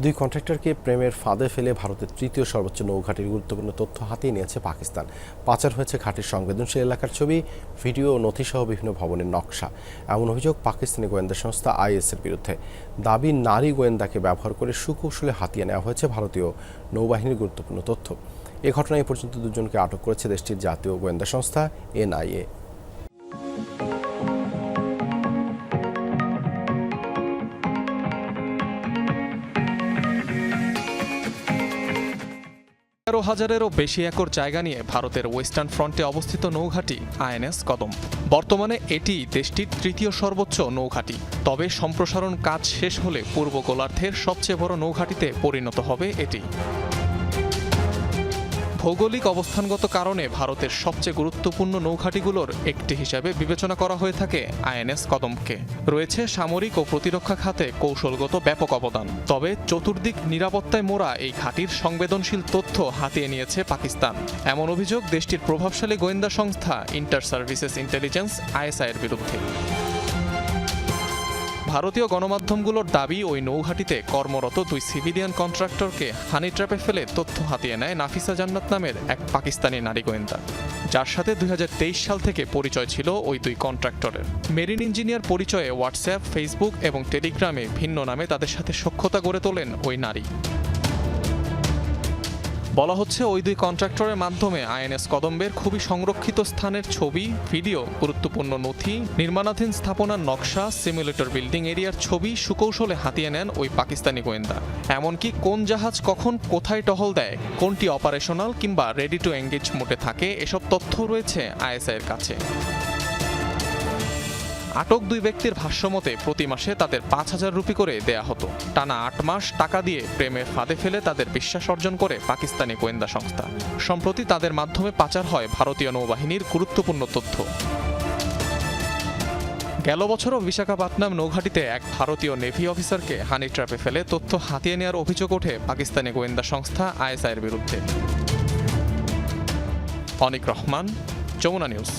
দুই কন্ট্রাক্টরকে প্রেমের ফাঁদে ফেলে ভারতের তৃতীয় সর্বোচ্চ নৌঘাটির গুরুত্বপূর্ণ তথ্য হাতিয়ে নিয়েছে পাকিস্তান। পাচার হয়েছে ঘাটির সংবেদনশীল এলাকার ছবি, ভিডিও ও নথিসহ বিভিন্ন ভবনের নকশা। এমন অভিযোগ পাকিস্তানি গোয়েন্দা সংস্থা আইএসের বিরুদ্ধে। দাবি, নারী গোয়েন্দাকে ব্যবহার করে সুকৌশলে হাতিয়ে নেওয়া হয়েছে ভারতীয় নৌবাহিনীর গুরুত্বপূর্ণ তথ্য। এ ঘটনায় পর্যন্ত দুজনকে আটক করেছে দেশটির জাতীয় গোয়েন্দা সংস্থা, এনআইএ। তেরো হাজারেরও বেশি একর জায়গা নিয়ে ভারতের ওয়েস্টার্ন ফ্রন্টে অবস্থিত নৌঘাটি আইএনএস কদম। বর্তমানে এটি দেশটির তৃতীয় সর্বোচ্চ নৌঘাটি। তবে সম্প্রসারণ কাজ শেষ হলে পূর্ব গোলার্ধের সবচেয়ে বড় নৌঘাটিতে পরিণত হবে এটি। ভৌগোলিক অবস্থানগত কারণে ভারতের সবচেয়ে গুরুত্বপূর্ণ নৌঘাটিগুলোর একটি হিসাবে বিবেচনা করা হয়ে থাকে আইএনএস কদমকে। রয়েছে সামরিক ও প্রতিরক্ষা খাতে কৌশলগত ব্যাপক অবদান। তবে চতুর্দিক নিরাপত্তায় মোড়া এই ঘাটির সংবেদনশীল তথ্য হাতিয়ে নিয়েছে পাকিস্তান। এমন অভিযোগ দেশটির প্রভাবশালী গোয়েন্দা সংস্থা ইন্টার সার্ভিসেস ইন্টেলিজেন্স আইএসআইয়ের বিরুদ্ধে। ভারতীয় গণমাধ্যমগুলোর দাবি, ওই নৌঘাটিতে কর্মরত দুই সিভিলিয়ান কন্ট্রাক্টরকে হানি ট্র্যাপে ফেলে তথ্য হাতিয়ে নেয় নাফিসা জান্নাত নামের এক পাকিস্তানি নারী গোয়েন্দা। যার সাথে দুই হাজার তেইশ সাল থেকে পরিচয় ছিল ওই দুই কন্ট্রাক্টরের। মেরিন ইঞ্জিনিয়ার পরিচয়ে হোয়াটসঅ্যাপ, ফেসবুক এবং টেলিগ্রামে ভিন্ন নামে তাদের সাথে সক্ষতা গড়ে তোলেন ওই নারী। বলা হচ্ছে ওই দুই কন্ট্রাক্টরের মাধ্যমে আইএনএস কদম্বের খুবই সংরক্ষিত স্থানের ছবি, ভিডিও, গুরুত্বপূর্ণ নথি, নির্মাণাধীন স্থাপনার নকশা, সিমুলেটর বিল্ডিং এরিয়ার ছবি, সুকৌশলে হাতিয়ে নেন ওই পাকিস্তানি গোয়েন্দা। এমনকি কোন জাহাজ কখন কোথায় টহল দেয়, কোনটি অপারেশনাল কিংবা রেডি টু এঙ্গেজ মোটে থাকে, এসব তথ্য রয়েছে আইএসআইয়ের কাছে। আটক দুই ব্যক্তির ভাষ্যমতে, প্রতি মাসে তাদের পাঁচ হাজার রুপি করে দেয়া হতো। টানা আট মাস টাকা দিয়ে প্রেমের ফাঁদে ফেলে তাদের বিশ্বাস অর্জন করে পাকিস্তানি গোয়েন্দা সংস্থা। সম্প্রতি তাদের মাধ্যমে পাচার হয় ভারতীয় নৌবাহিনীর গুরুত্বপূর্ণ তথ্য। গেল বছরও বিশাখাপত্তনম নৌঘাটিতে এক ভারতীয় নেভি অফিসারকে হানি ট্র্যাপে ফেলে তথ্য হাতিয়ে নেওয়ার অভিযোগ ওঠে পাকিস্তানি গোয়েন্দা সংস্থা আইএসআইয়ের বিরুদ্ধে। অনিক রহমান, যমুনা নিউজ।